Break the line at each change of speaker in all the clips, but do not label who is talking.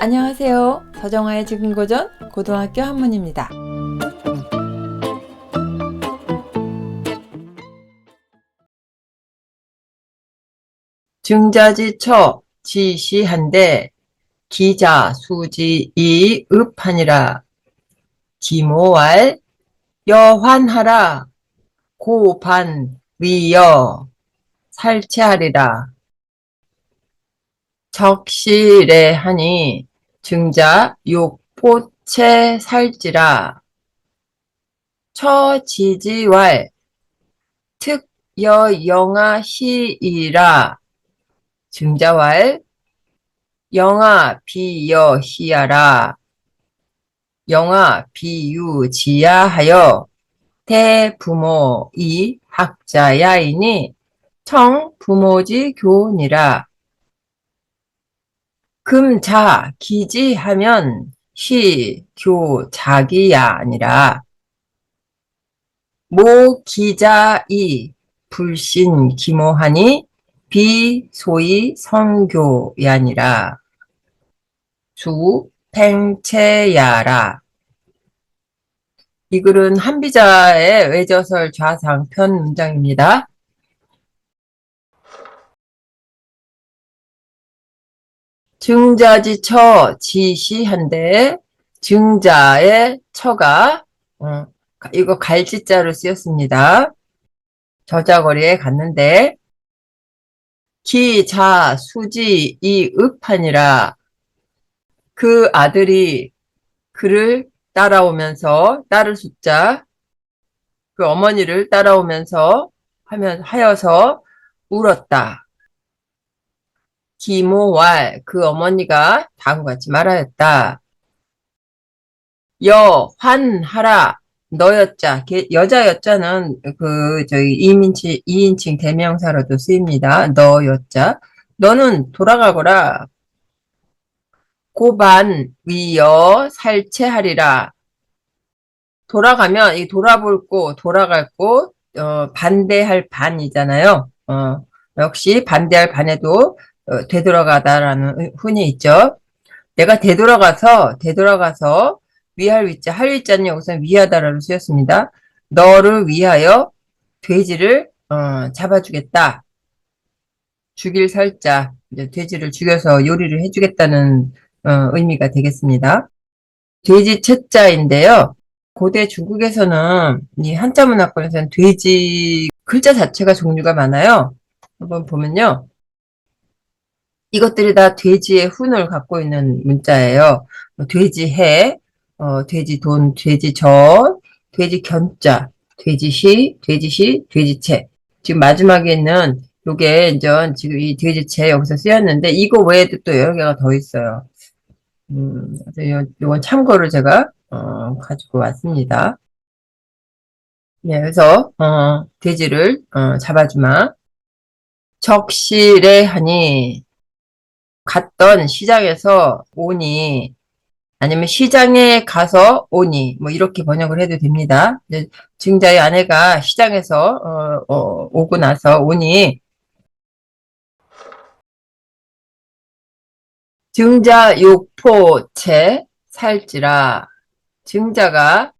안녕하세요. 서정아의 지금 고전 고등학교 한문입니다.
증자지처 지시한데 기자 수지 이 읍하니라 기모왈 여환하라 고반 위여 살체하리라 적실에 하니 증자 욕포체 살지라. 처지지왈 특여 영아 시이라. 증자왈 영아 비여 희야라. 영아 비유 지야하여 대부모 이 학자야이니 청 부모지 교니라 금자 기지하면 시교 자기야 아니라 모 기자이 불신 기모하니 비 소위 성교이 아니라 주 팽체야라 이 글은 한비자의 외저설 좌상편 문장입니다. 증자지 처 지시한데 증자의 처가 어, 이거 갈지자로 쓰였습니다. 저자거리에 갔는데 기, 자, 수지, 이, 읍하니라. 그 아들이 그를 따라오면서, 따를 숫자, 그 어머니를 따라오면서 하면, 하여서 울었다. 기모왈, 그 어머니가 다음과 같이 말하였다. 여, 환하라. 너였자, 개- 여자 여자는 그 저희 이민치 이인칭 대명사로도 쓰입니다. 너였자, 너는 돌아가거라. 고반 위여 살체하리라. 돌아가면 이 돌아볼 곳, 돌아갈 곳, 어, 반대할 반이잖아요. 어, 역시 반대할 반에도 어, 되돌아가다라는 훈이 있죠. 내가 되돌아가서 되돌아가서 위할 위자, 할 위자는 여기서 위하다라고 쓰였습니다. 너를 위하여 돼지를 어, 잡아주겠다. 죽일 살자, 이제 돼지를 죽여서 요리를 해주겠다는 어, 의미가 되겠습니다. 돼지 채자인데요. 고대 중국에서는 이 한자 문화권에서는 돼지 글자 자체가 종류가 많아요. 한번 보면요. 이것들이 다 돼지의 훈을 갖고 있는 문자예요. 뭐 돼지 해, 어, 돼지 돈, 돼지 저, 돼지 견자, 돼지시, 돼지시, 돼지채. 지금 마지막에 있는 요게 이제 지금 이 돼지채 여기서 쓰였는데 이거 외에도 또 여러 개가 더 있어요. 음, 요, 요건 참고로 제가 어, 가지고 왔습니다. 네, 그래서 어, 돼지를 어, 잡아주마. 적실에 하니 갔던 시장에서 오니 아니면 시장에 가서 오니 뭐 이렇게 번역을 해도 됩니다. 증자의 아내가 시장에서 어, 어, 오고 나서 오니 증자 욕포채 살지라 증자가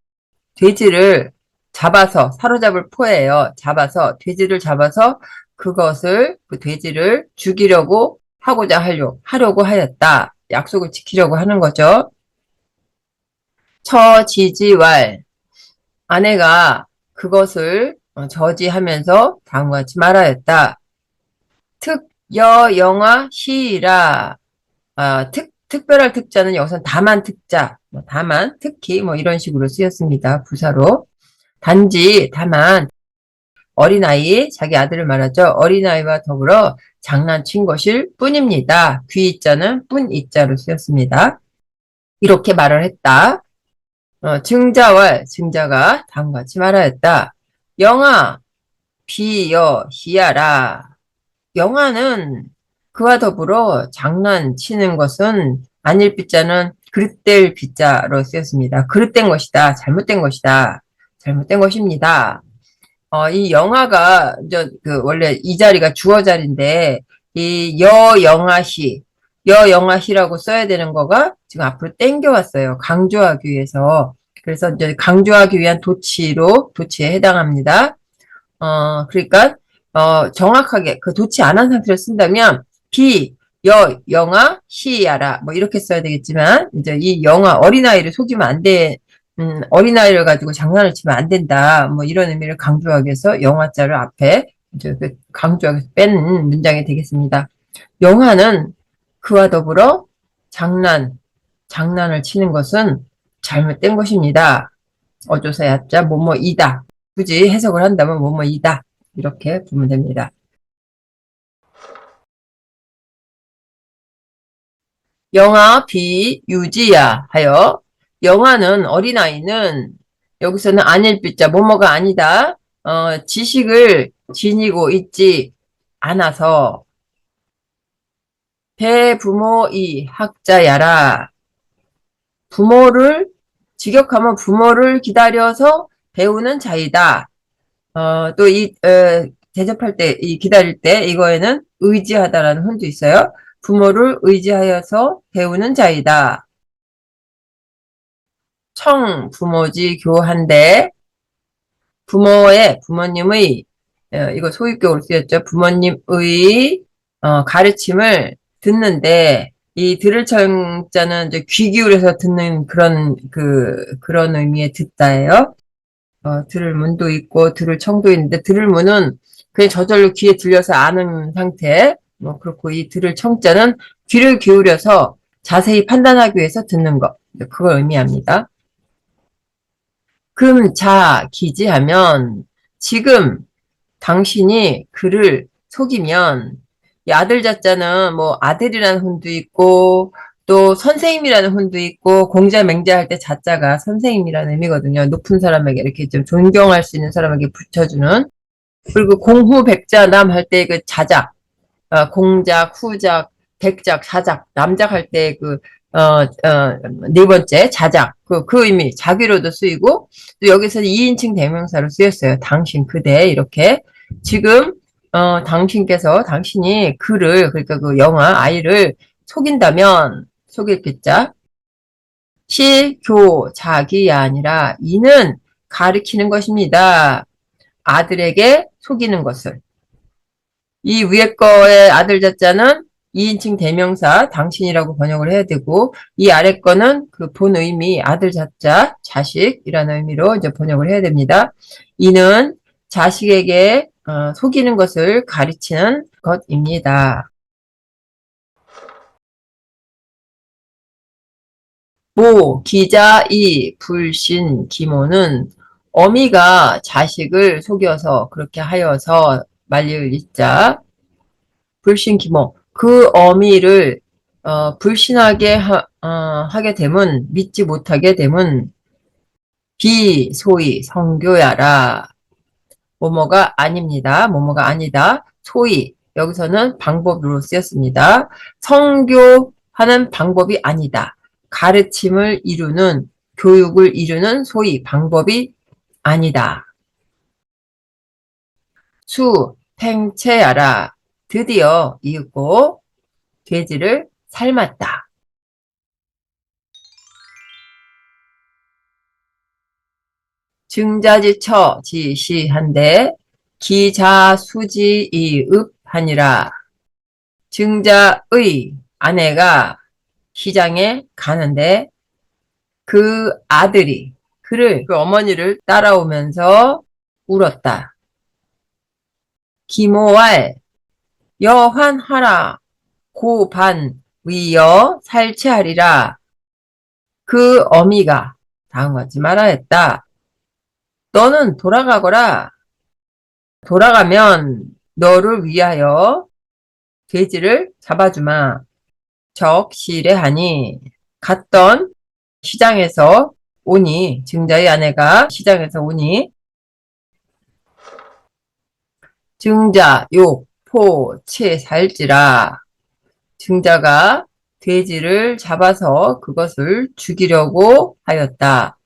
돼지를 잡아서 사로잡을 포예요. 잡아서 돼지를 잡아서 그것을 그 돼지를 죽이려고 하고자 하려 하려고 하였다. 약속을 지키려고 하는 거죠. 처지지왈 아내가 그것을 어, 저지하면서 다음과 같이 말하였다. 특여 영화 시라 아, 특 특별할 특자는 여기서 다만 특자, 뭐 다만 특히 뭐 이런 식으로 쓰였습니다. 부사로 단지 다만 어린아이 자기 아들을 말하죠. 어린아이와 더불어 장난친 것일 뿐입니다. 귀자는 뿐이자로 쓰였습니다. 이렇게 말을 했다. 어, 증자와 증자가 다음과 같이 말하였다. 영아, 비여, 희야라. 영아는 그와 더불어 장난치는 것은 아닐 빗자는 그릇될 빗자로 쓰였습니다. 그릇된 것이다. 잘못된 것이다. 잘못된 것입니다. 어, 이 영아가, 저, 그, 원래 이 자리가 주어 자리인데, 이 여영아시, 여, 영아, 희라고 써야 되는 거가 지금 앞으로 땡겨왔어요. 강조하기 위해서. 그래서 이제 강조하기 위한 도치로, 도치에 해당합니다. 어, 그러니까, 어, 정확하게 그 도치 안 한 상태로 쓴다면, 비, 여, 영아, 희야라. 뭐 이렇게 써야 되겠지만, 이제 이 영아, 어린아이를 속이면 안 돼. 음, 어린아이를 가지고 장난을 치면 안 된다. 뭐 이런 의미를 강조하기 위해서 영아자를 앞에 그 강조하기 위해서 뺀 문장이 되겠습니다. 영아는 그와 더불어 장난, 장난을 치는 것은 잘못된 것입니다. 어조사 야자 뭐뭐이다. 굳이 해석을 한다면 뭐뭐이다. 이렇게 보면 됩니다. 영아 비 유지야 하여 영아는 어린아이는 여기서는 아닐 비자 뭐뭐가 아니다. 어, 지식을 지니고 있지 않아서 배부모 이 학자야라. 부모를 직역하면 부모를 기다려서 배우는 자이다. 어, 또 이, 어, 대접할 때, 이 기다릴 때 이거에는 의지하다라는 흔도 있어요. 부모를 의지하여서 배우는 자이다. 청 부모지 교한데 부모의 부모님의 어, 이거 소유격으로 쓰였죠. 부모님의 어, 가르침을 듣는데 이 들을 청자는 이제 귀 기울여서 듣는 그런 그 그런 의미의 듣다예요. 어, 들을 문도 있고 들을 청도 있는데 들을 문은 그냥 저절로 귀에 들려서 아는 상태. 뭐 그렇고 이 들을 청자는 귀를 기울여서 자세히 판단하기 위해서 듣는 것. 그걸 의미합니다. 금, 자, 기지하면 지금 당신이 그를 속이면 이 아들 자자는 뭐 아들이라는 훈도 있고 또 선생님이라는 훈도 있고 공자 맹자할 때 자자가 선생님이라는 의미거든요. 높은 사람에게 이렇게 좀 존경할 수 있는 사람에게 붙여주는 그리고 공후 백자 남 할 때 그 자작 어, 공작 후작 백작 사작 남작 할 때 그 어, 어, 네 번째, 자작. 그, 그 의미, 자기로도 쓰이고, 또 여기서는 2인칭 대명사로 쓰였어요. 당신, 그대, 이렇게. 지금, 어, 당신께서, 당신이 그를, 그러니까 그 영아, 아이를 속인다면, 속일겠자. 시, 교, 자기야 아니라, 이는 가리키는 것입니다. 아들에게 속이는 것을. 이 위에 거의 아들 자자는 2인칭 대명사 당신이라고 번역을 해야 되고 이 아래 거는 그 본 의미 아들 자자 자식이라는 의미로 이제 번역을 해야 됩니다. 이는 자식에게 어, 속이는 것을 가르치는 것입니다. 모, 기자, 이, 불신, 기모는 어미가 자식을 속여서 그렇게 하여서 말릴 이자 불신, 기모 그 어미를 어, 불신하게 하, 어, 게 되면 믿지 못하게 되면 비 소위 성교야라 뭐뭐가 아닙니다. 뭐뭐가 아니다. 소위 여기서는 방법으로 쓰였습니다. 성교하는 방법이 아니다. 가르침을 이루는 교육을 이루는 소위 방법이 아니다. 수 팽체야라 드디어 이윽고 돼지를 삶았다. 증자지처 지시한데 기자수지이읍하니라. 증자의 아내가 시장에 가는데 그 아들이 그를 그 어머니를 따라오면서 울었다. 기모왈 여환하라 고반 위여 살체하리라 그 어미가 다음과 같이 말하였다. 너는 돌아가거라. 돌아가면 너를 위하여 돼지를 잡아주마. 적시래 하니 갔던 시장에서 오니 증자의 아내가 시장에서 오니 증자 욕 포, 채, 살지라. 증자가 돼지를 잡아서 그것을 죽이려고 하였다.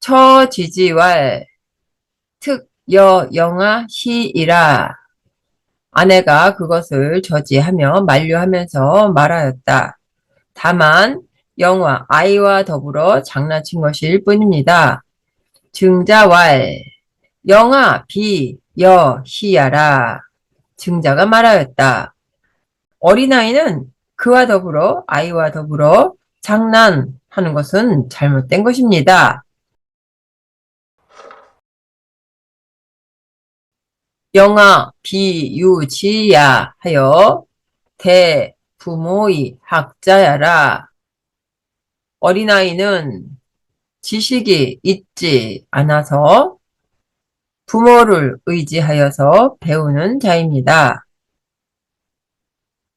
처지지왈 특, 여, 영아, 희이라. 아내가 그것을 저지하며 만류하면서 말하였다. 다만 영화 아이와 더불어 장난친 것일 뿐입니다. 증자왈 영아 비여 희야라 증자가 말하였다. 어린아이는 그와 더불어 아이와 더불어 장난하는 것은 잘못된 것입니다. 영아 비유지야 하여 대부모의 학자야라. 어린아이는 지식이 있지 않아서 부모를 의지하여서 배우는 자입니다.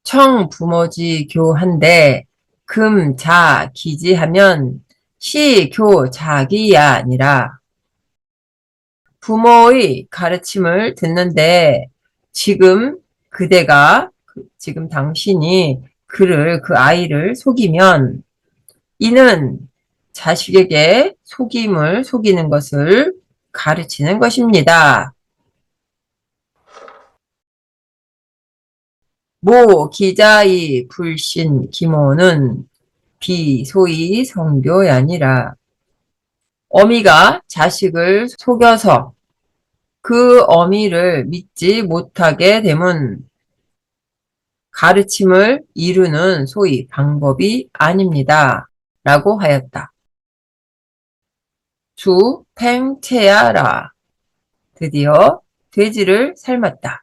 청 부모지 교한데 금 자 기지하면 시 교 자기야 아니라 부모의 가르침을 듣는데 지금 그대가 그- 지금 당신이 그를 그 아이를 속이면 이는 자식에게 속임을 속이는 것을 가르치는 것입니다. 모 기자의 불신 기모는 비소위 성교이 아니라 어미가 자식을 속여서 그 어미를 믿지 못하게 되면 가르침을 이루는 소위 방법이 아닙니다. 라고 하였다. 주 팽체야라. 드디어 돼지를 삶았다.